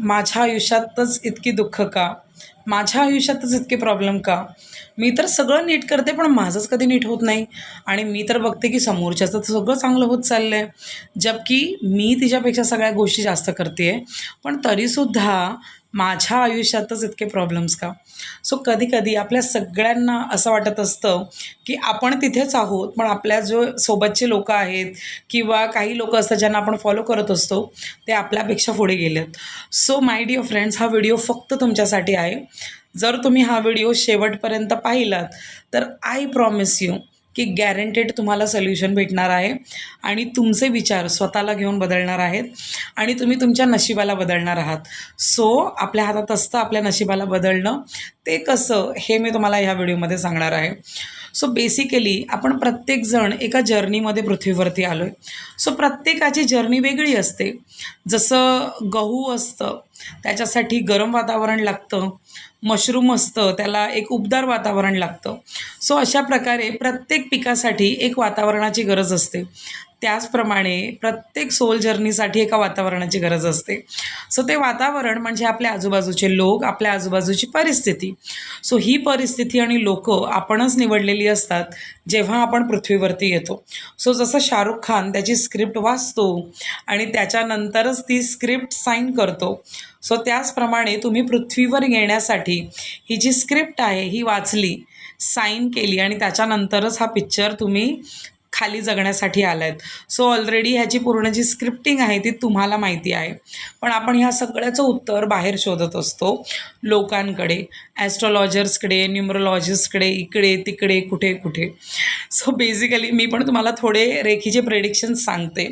माझ्या आयुष्यातच इतकी दुःख का? माझ्या आयुष्यातच इतके प्रॉब्लेम का? मी तर सगळं नीट करते पण माझंच कधी नीट होत नाही. आणि मी तर बघते की समोरच्याचं तर सगळं चांगलं होत चाललं आहे जबकी मी तिच्यापेक्षा सगळ्या गोष्टी जास्त करते आहे पण तरीसुद्धा माझ्या आयुष्यातच इतके प्रॉब्लेम्स का? सो कधी कधी आपल्या सगळ्यांना असं वाटत असतं की आपण तिथेच आहोत पण आपल्या जो सोबतचे लोक आहेत किंवा काही लोक असतात ज्यांना आपण फॉलो करत असतो ते आपल्यापेक्षा पुढे गेलेत. सो माय डिअर फ्रेंड्स हा व्हिडिओ फक्त तुमच्यासाठी आहे. जर तुम्ही हा व्हिडिओ शेवटपर्यंत पाहिलात तर आय प्रॉमिस यू की गॅरंटेड तुम्हाला सोल्युशन भेटणार आहे. आणि तुमचे विचार स्वतःला घेऊन बदलणार आहेत. आणि तुम्ही तुमच्या नशिबाला बदलणार आहात. सो आपल्या हातात असतं आपल्या नशिबाला बदलणं. ते कसं हे मी तुम्हाला ह्या व्हिडिओमध्ये सांगणार आहे. सो बेसिकली आपण प्रत्येकजण एका जर्नीमध्ये पृथ्वीवरती आलो आहे सो प्रत्येकाची जर्नी वेगळी असते. जसं गहू असतं त्याच्यासाठी गरम वातावरण लागतं मशरूम असतं त्याला एक उबदार वातावरण लागतं. सो अशा प्रकारे प्रत्येक पिकासाठी एक वातावरणाची गरज असते. त्याचप्रमाणे प्रत्येक सोल जर्नीसाठी एका वातावरणाची गरज असते. सो ते वातावरण म्हणजे आपल्या आजूबाजूचे लोक आपल्या आजूबाजूची परिस्थिती. सो ही परिस्थिती आणि लोक आपणच निवडलेली असतात जेव्हा आपण पृथ्वीवरती येतो. सो जसं शाहरुख खान त्याची स्क्रिप्ट वाचतो आणि त्याच्यानंतरच ती स्क्रिप्ट साईन करतो. सो त्याचप्रमाणे तुम्ही पृथ्वीवर येण्यासाठी ही जी स्क्रिप्ट आहे ही वाचली साईन केली आणि त्याच्यानंतरच हा पिक्चर तुम्ही खाली जगण्यासाठी आला आहेत सो ऑलरेडी ह्याची पूर्ण जी स्क्रिप्टिंग आहे ती तुम्हाला माहिती आहे. पण आपण ह्या सगळ्याचं उत्तर बाहेर शोधत असतो लोकांकडे ॲस्ट्रॉलॉजर्सकडे न्युमरोलॉजिस्टकडे इकडे तिकडे कुठे कुठे. सो बेसिकली मी पण तुम्हाला थोडे रेखीचे प्रेडिक्शन्स सांगते.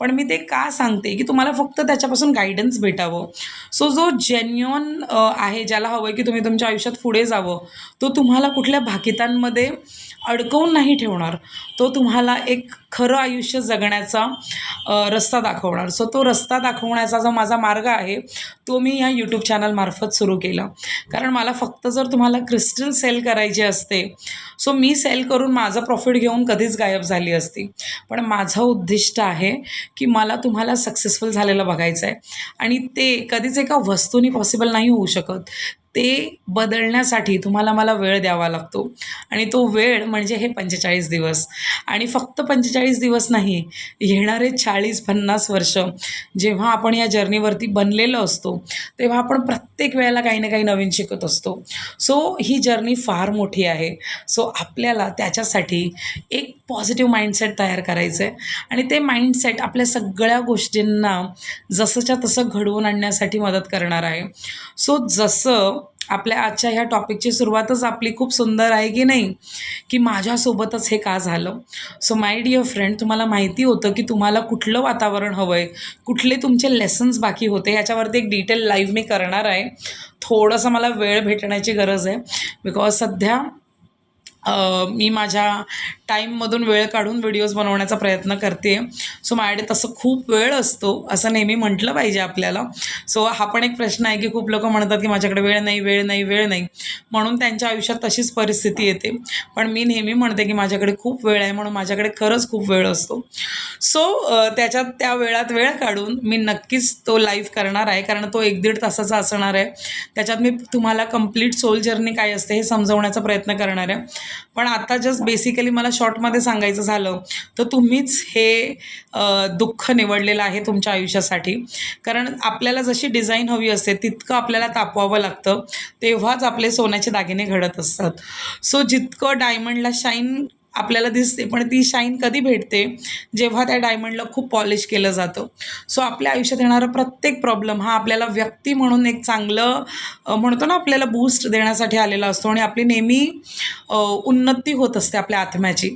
पण मी ते का सांगते? की तुम्हाला फक्त त्याच्यापासून गायडन्स भेटावं. सो जो जेन्युअन आहे ज्याला हवं आहे की तुम्ही तुमच्या आयुष्यात पुढे जावं तो तुम्हाला कुठल्या भाकितांमध्ये अडकवून नाही ठेवणार तो तुम्हाला एक खरं आयुष्य जगण्याचा रस्ता दाखवणार. सो तो रस्ता दाखवण्याचा जो माझा मार्ग आहे तो मी ह्या यूट्यूब चॅनलमार्फत सुरू केला. कारण मला फक्त जर तुम्हाला क्रिस्टल सेल करायची असते सो मी सेल करून माझं प्रॉफिट घेऊन कधीच गायब झाली असती. पण माझं उद्दिष्ट आहे की मला तुम्हाला सक्सेसफुल झालेलं बघायचं आहे आणि ते कधीच एका वस्तूनी पॉसिबल नाही होऊ शकत. ते बदलण्यासाठी तुम्हाला मला वेळ द्यावा लागतो. आणि तो वेळ म्हणजे हे पंचेचाळीस दिवस. आणि फक्त पंचेचाळीस दिवस नाही येणारे चाळीस पन्नास वर्ष जेव्हा आपण या जर्नीवरती बनलेलो असतो तेव्हा आपण प्रत्येक वेळेला काही ना काही नवीन शिकत असतो. सो ही जर्नी फार मोठी आहे. सो आपल्याला त्याच्यासाठी एक पॉझिटिव्ह माइंडसेट तयार करायचं आहे आणि ते माइंडसेट आपल्या सगळ्या गोष्टींना जसंच्या तसं घडवून आणण्यासाठी मदत करणार आहे. सो जसं आपल्या आजच्या ह्या टॉपिकची सुरुवातच आपली खूप सुंदर आहे की नाही की माझ्यासोबतच हे का झालं? सो माय डिअर फ्रेंड तुम्हाला माहिती होतं की तुम्हाला कुठलं वातावरण हवं आहे कुठले तुमचे लेसन्स बाकी होते? ह्याच्यावरती एक डिटेल लाईव्ह मी करणार आहे. थोडंसं मला वेळ भेटण्याची गरज आहे. बिकॉज सध्या मी माझ्या टाईममधून वेळ काढून व्हिडिओज बनवण्याचा प्रयत्न करते. आहे सो माझ्याकडे तसं खूप वेळ असतो असं नेहमी म्हटलं पाहिजे आपल्याला. सो हा पण एक प्रश्न आहे की खूप लोक म्हणतात की माझ्याकडे वेळ नाही वेळ नाही वेळ नाही. म्हणून त्यांच्या आयुष्यात तशीच परिस्थिती येते. पण मी नेहमी म्हणते की माझ्याकडे खूप वेळ आहे म्हणून माझ्याकडे खरंच खूप वेळ असतो. सो त्याच्यात त्या वेळात वेळ काढून मी नक्कीच तो लाईव्ह करणार आहे. कारण तो एक दीड तासाचा असणार आहे. त्याच्यात मी तुम्हाला कंप्लीट सोल जर्नी काय असते हे समजवण्याचा प्रयत्न करणार आहे. पण आता जस्ट बेसिकली मला शॉर्टमध्ये सांगायचं झालं तर तुम्हीच हे दुःख निवडलेलं आहे तुमच्या आयुष्यासाठी. कारण आपल्याला जशी डिझाईन हवी असते तितकं आपल्याला तापवावं लागतं. तेव्हाच आपले सोन्याचे दागिने घडत असतात. सो जितकं डायमंडला शाईन आपल्याला दिसते पण ती शाईन कधी भेटते? जेव्हा त्या डायमंडला खूप पॉलिश केलं जातं. सो आपल्या आयुष्यात येणारा प्रत्येक प्रॉब्लेम हा आपल्याला व्यक्ती म्हणून एक चांगलं म्हणतो ना आपल्याला बूस्ट देण्यासाठी आलेला असतो आणि आपली नेहमी उन्नती होत असते आपल्या आत्म्याची.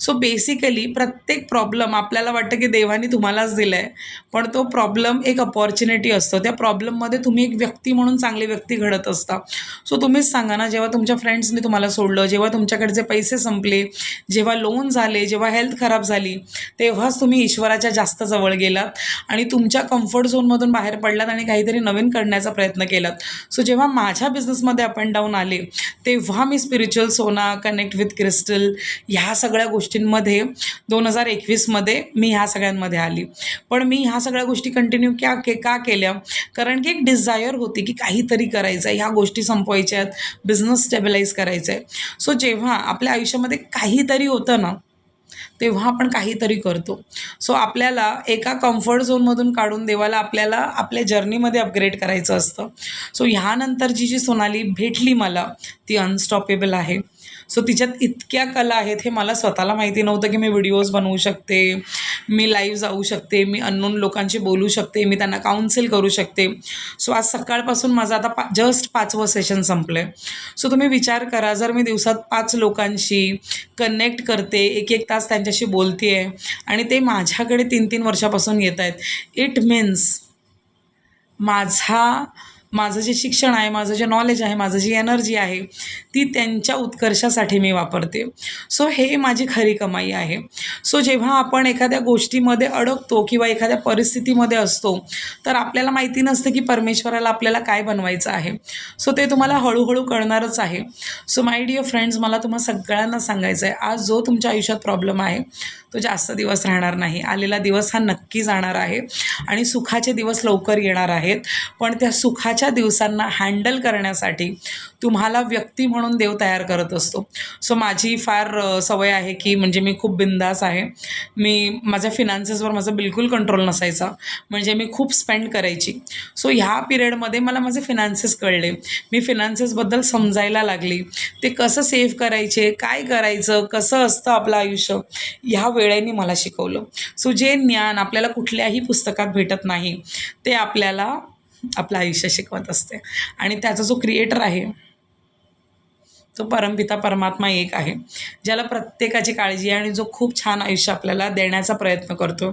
सो बेसिकली प्रत्येक प्रॉब्लेम आपल्याला वाटतं की देवाने तुम्हालाच दिलं आहे पण तो प्रॉब्लेम एक अपॉर्च्युनिटी असतो. त्या प्रॉब्लेममध्ये तुम्ही एक व्यक्ती म्हणून चांगली व्यक्ती घडत असता. सो तुम्हीच सांगा ना जेव्हा तुमच्या फ्रेंड्सने तुम्हाला सोडलं जेव्हा तुमच्याकडचे पैसे संपले जेव्हा लोन झाले जेव्हा हेल्थ खराब झाली तेव्हाच तुम्ही ईश्वराच्या जास्त जवळ गेलात आणि तुमच्या कम्फर्ट झोनमधून बाहेर पडलात आणि काहीतरी नवीन करण्याचा प्रयत्न केलात. सो जेव्हा माझ्या बिझनेसमध्ये अप अँड डाऊन आले तेव्हा मी स्पिरिच्युअल सोना कनेक्ट विथ क्रिस्टल ह्या सगळ्या गोष्टींमध्ये दोन हजार एकवीसमध्ये मी ह्या सगळ्यांमध्ये आली. पण मी ह्या सगळ्या गोष्टी कंटिन्यू क्या के का केल्या? कारण की एक डिझायर होती की काहीतरी करायचं आहे ह्या गोष्टी संपवायच्या आहेत बिझनेस स्टेबिलाईज करायचं आहे सो जेव्हा आपल्या आयुष्यामध्ये काहीतरी होतं ना तेव्हा आपण काहीतरी करतो. सो आपल्याला एका कम्फर्ट झोनमधून काढून देवाला आपल्याला आपल्या जर्नीमध्ये अपग्रेड करायचं असतं. सो ह्यानंतरची जी सोनाली भेटली मला ती अनस्टॉपेबल आहे. सो तिच्यात इतक्या कला आहेत हे मला स्वतःला माहिती नव्हतं की मी व्हिडिओज बनवू शकते मी लाईव्ह जाऊ शकते मी अननोन लोकांशी बोलू शकते मी त्यांना काउन्सिल करू शकते. सो आज सकाळपासून माझं आता पा जस्ट पाचवं सेशन संपलं आहे सो तुम्ही विचार करा जर मी दिवसात पाच लोकांशी कनेक्ट करते एक एक तास त्यांच्याशी बोलते आहे आणि ते माझ्याकडे तीन तीन वर्षापासून येत आहेत इट मीन्स माझा माझं जे शिक्षण आहे माझं जे नॉलेज आहे माझं जी एनर्जी आहे ती त्यांच्या उत्कर्षासाठी मी वापरते. सो हे माझी खरी कमाई आहे. सो जेव्हा आपण एखाद्या गोष्टीमध्ये अडकतो किंवा एखाद्या परिस्थितीमध्ये असतो तर आपल्याला माहिती नसतं की परमेश्वराला आपल्याला काय बनवायचं आहे. सो ते तुम्हाला हळूहळू कळणारच आहे. सो माय डिअर फ्रेंड्स मला तुम्हाला सगळ्यांना सांगायचं आहे आज जो तुमच्या आयुष्यात प्रॉब्लेम आहे तो जास्त दिवस राहणार नाही. आलेला दिवस हा नक्की जाणार आहे. आणि सुखाचे दिवस लवकर येणार आहेत. पण त्या सुखाच्या दिवसांना हँडल करण्यासाठी तुम्हाला व्यक्ती म्हणून देव तयार करत असतो. सो माझी फार सवय आहे की म्हणजे मी खूप बिंदास आहे. मी माझ्या फिनान्सेसवर माझा बिलकुल कंट्रोल नसायचा. म्हणजे मी खूप स्पेंड करायची. सो ह्या पिरियडमध्ये मला माझे फिनान्सेस कळले. मी फिनान्सेसबद्दल समजायला लागली. ते कसं सेव्ह करायचे काय करायचं कसं असतं आपलं आयुष्य ह्या वेळेने मला शिकवलं. सो जे ज्ञान आपल्याला कुठल्याही पुस्तकात भेटत नाही ते आपल्याला आपलं आयुष्य शिकवत असते. आणि त्याचा जो क्रिएटर आहे तो परमपिता परमात्मा एक आहे ज्याला प्रत्येकाची काळजी आहे आणि जो खूप छान आयुष्य आपल्याला देण्याचा प्रयत्न करतो.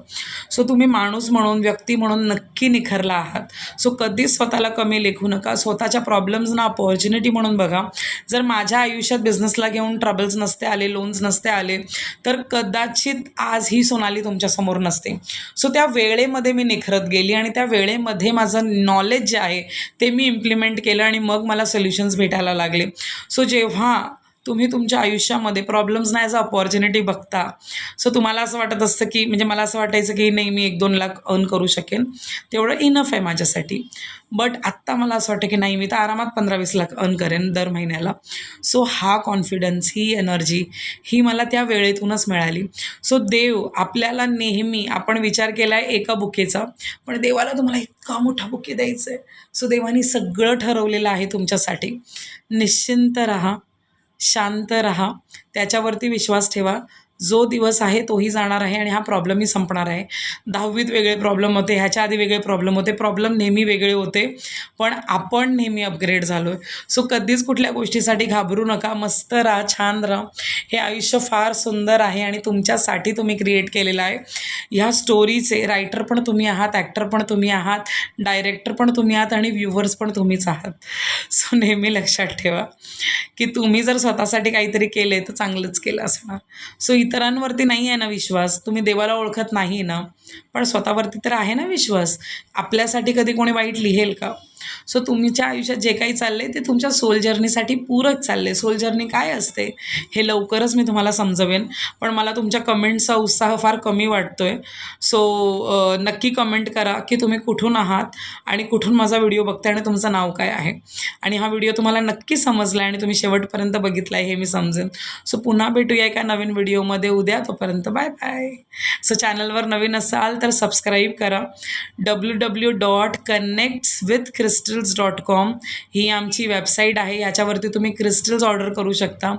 सो तुम्ही माणूस म्हणून व्यक्ती म्हणून नक्की निखरला आहात. सो कधीच स्वतःला कमी लेखू नका. स्वतःच्या प्रॉब्लेम्सना अपॉर्च्युनिटी म्हणून बघा. जर माझ्या आयुष्यात बिझनेसला घेऊन ट्रबल्स नसते आले लोन्स नसते आले तर कदाचित आज ही सोनाली तुमच्यासमोर नसते. सो त्या वेळेमध्ये मी निखरत गेली आणि त्या वेळेमध्ये माझं नॉलेज जे आहे ते मी इम्प्लिमेंट केलं आणि मग मला सोल्युशन्स भेटायला लागले. सो जेव्हा तुम्ही तुमच्या आयुष्यामध्ये प्रॉब्लेम्स नाही ॲज अ अपॉर्च्युनिटी बघता. सो तुम्हाला असं वाटत असतं की म्हणजे मला असं वाटायचं की नाही मी एक दोन लाख अर्न करू शकेन. तेवढं इनफ आहे माझ्यासाठी. बट आत्ता मला असं वाटतं की नाही मी तर आरामात पंधरा वीस लाख अर्न करेन दर महिन्याला. सो हा कॉन्फिडन्स ही एनर्जी ही मला त्या वेळेतूनच मिळाली. सो देव आपल्याला नेहमी आपण विचार केला आहे एका बुकेचा पण देवाला तुम्हाला इतका मोठा बुके द्यायचं आहे सो देवानी सगळं ठरवलेलं आहे तुमच्यासाठी. निश्चिंत राहा. शांत राहा. त्याच्यावरती विश्वास ठेवा. जो दिवस आहे तोही जाणार आहे आणि हा प्रॉब्लेमही संपणार आहे. दहावीत वेगळे प्रॉब्लेम होते ह्याच्या आधी वेगळे प्रॉब्लेम होते प्रॉब्लेम नेहमी वेगळे होते. पण आपण नेहमी अपग्रेड झालो आहे सो कधीच कुठल्या गोष्टीसाठी घाबरू नका. मस्त राहा छान राहा. हे आयुष्य फार सुंदर आहे आणि तुमच्यासाठी तुम्ही क्रिएट केलेलं आहे. ह्या स्टोरीचे रायटर पण तुम्ही आहात ॲक्टर पण तुम्ही आहात डायरेक्टर पण तुम्ही आहात आणि व्ह्युअर्स पण तुम्हीच आहात. सो नेहमी लक्षात ठेवा की तुम्ही जर स्वतःसाठी काहीतरी केले तर चांगलंच केलं असणार. सो इतरांवरती नाही आहे ना विश्वास? तुम्ही देवाला ओळखत नाही ना? पण स्वतःवरती तर आहे ना विश्वास. आपल्यासाठी कधी कोणी वाईट लिहेल का? सो तुमच्या आयुष्यात जे काही चाललं आहे ते तुमच्या सोल जर्नीसाठी पूरक चालले सोल जर्नी काय असते? हे लवकरच मी तुम्हाला समजवेन. पण मला तुमच्या कमेंटचा उत्साह फार कमी वाटतो आहे सो नक्की कमेंट करा की तुम्ही कुठून आहात आणि कुठून माझा व्हिडिओ बघताय आणि तुमचं नाव काय आहे. आणि हा व्हिडिओ तुम्हाला नक्की समजला आणि तुम्ही शेवटपर्यंत बघितला आहे हे मी समजेन. सो पुन्हा भेटूया एका नवीन व्हिडिओमध्ये उद्या तोपर्यंत बाय बाय. सो चॅनलवर नवीन असाल तर सबस्क्राईब करा। W W dot connects with crystals dot com ही आमची वेबसाईट आहे याच्यावरती तुम्ही क्रिस्टल्स ऑर्डर करू शकता.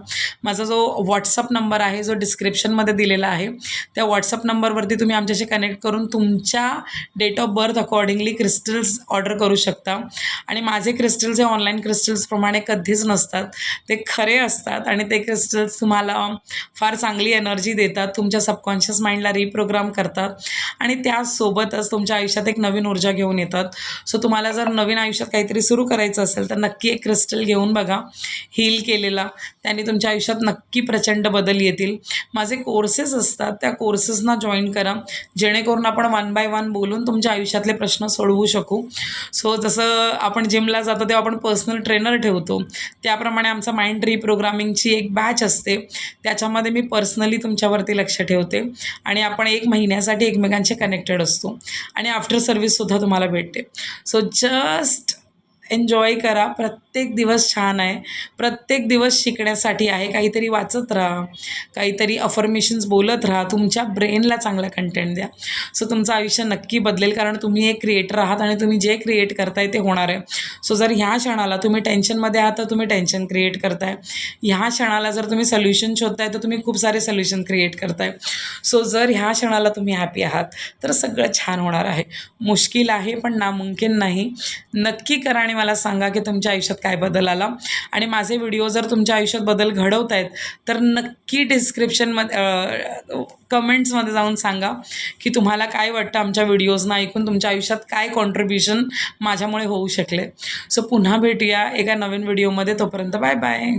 माझा जो व्हॉट्सअप नंबर आहे जो डिस्क्रिप्शनमध्ये दिलेला आहे त्या व्हॉट्सअप नंबरवरती तुम्ही आमच्याशी कनेक्ट करून तुमच्या date of birth accordingly crystals order करू शकता. आणि माझे क्रिस्टल्स हे ऑनलाईन क्रिस्टल्सप्रमाणे कधीच नसतात. ते खरे असतात आणि ते क्रिस्टल्स तुम्हाला फार चांगली एनर्जी देतात. तुमच्या सबकॉन्शियस माइंडला रिप्रोग्राम करतात. आणि त्यासोबतच तुमच्या आयुष्यात एक नवीन ऊर्जा घेऊन येतात. सो तुम्हाला जर नवीन आयुष्यात काहीतरी सुरू करायचं असेल तर नक्की एक क्रिस्टल घेऊन बघा. हील केलेला. त्याने तुमच्या आयुष्यात नक्की प्रचंड बदल येतील. माझे कोर्सेस असतात त्या कोर्सेसना जॉईन करा. जेणेकरून आपण वन बाय वन बोलून तुमच्या आयुष्यातले प्रश्न सोडवू शकू. सो जसं आपण जिमला जातो तेव्हा आपण पर्सनल ट्रेनर ठेवतो. त्याप्रमाणे आमचा माइंड रिप्रोग्रामिंगची एक बॅच असते. त्याच्यामध्ये मी पर्सनली तुमच्यावरती लक्ष ठेवते. आणि आपण एक महिन्यासाठी एकमेकांचे कनेक्टेड असतो. आणि आफ्टर सर्विससुद्धा तुम्हाला भेटते. सो जस्ट एन्जॉय करा. प्रत्येक दिवस छान आहे. प्रत्येक दिवस शिकण्यासाठी आहे. काहीतरी वाचत राहा. काहीतरी अफर्मेशन्स बोलत राहा. तुमच्या ब्रेनला चांगला कंटेंट द्या. सो तुमचं आयुष्य नक्की बदलेल. कारण तुम्ही एक क्रिएटर आहात आणि तुम्ही जे क्रिएट करताय ते होणार आहे. सो जर ह्या क्षणाला तुम्ही टेन्शनमध्ये आहात तर तुम्ही टेन्शन क्रिएट करताय. ह्या क्षणाला जर तुम्ही सोल्युशन शोधताय तर तुम्ही खूप सारे सोल्युशन क्रिएट करताय. सो जर ह्या क्षणाला तुम्ही हॅपी आहात तर सगळं छान होणार आहे. मुश्किल आहे पण नामुमकिन नाही. नक्की करा आणि मला सांगा की तुमच्या आयुष्यात काय बदल आला. आणि माझे व्हिडिओ जर तुमच्या आयुष्यात बदल घडवत आहेत तर नक्की डिस्क्रिप्शनमध्ये कमेंट्समध्ये जाऊन सांगा की तुम्हाला काय वाटतं आमच्या व्हिडिओजना ऐकून तुमच्या आयुष्यात काय कॉन्ट्रीब्युशन माझ्यामुळे होऊ शकले. सो पुन्हा भेटूया एका नवीन व्हिडिओमध्ये तोपर्यंत बाय बाय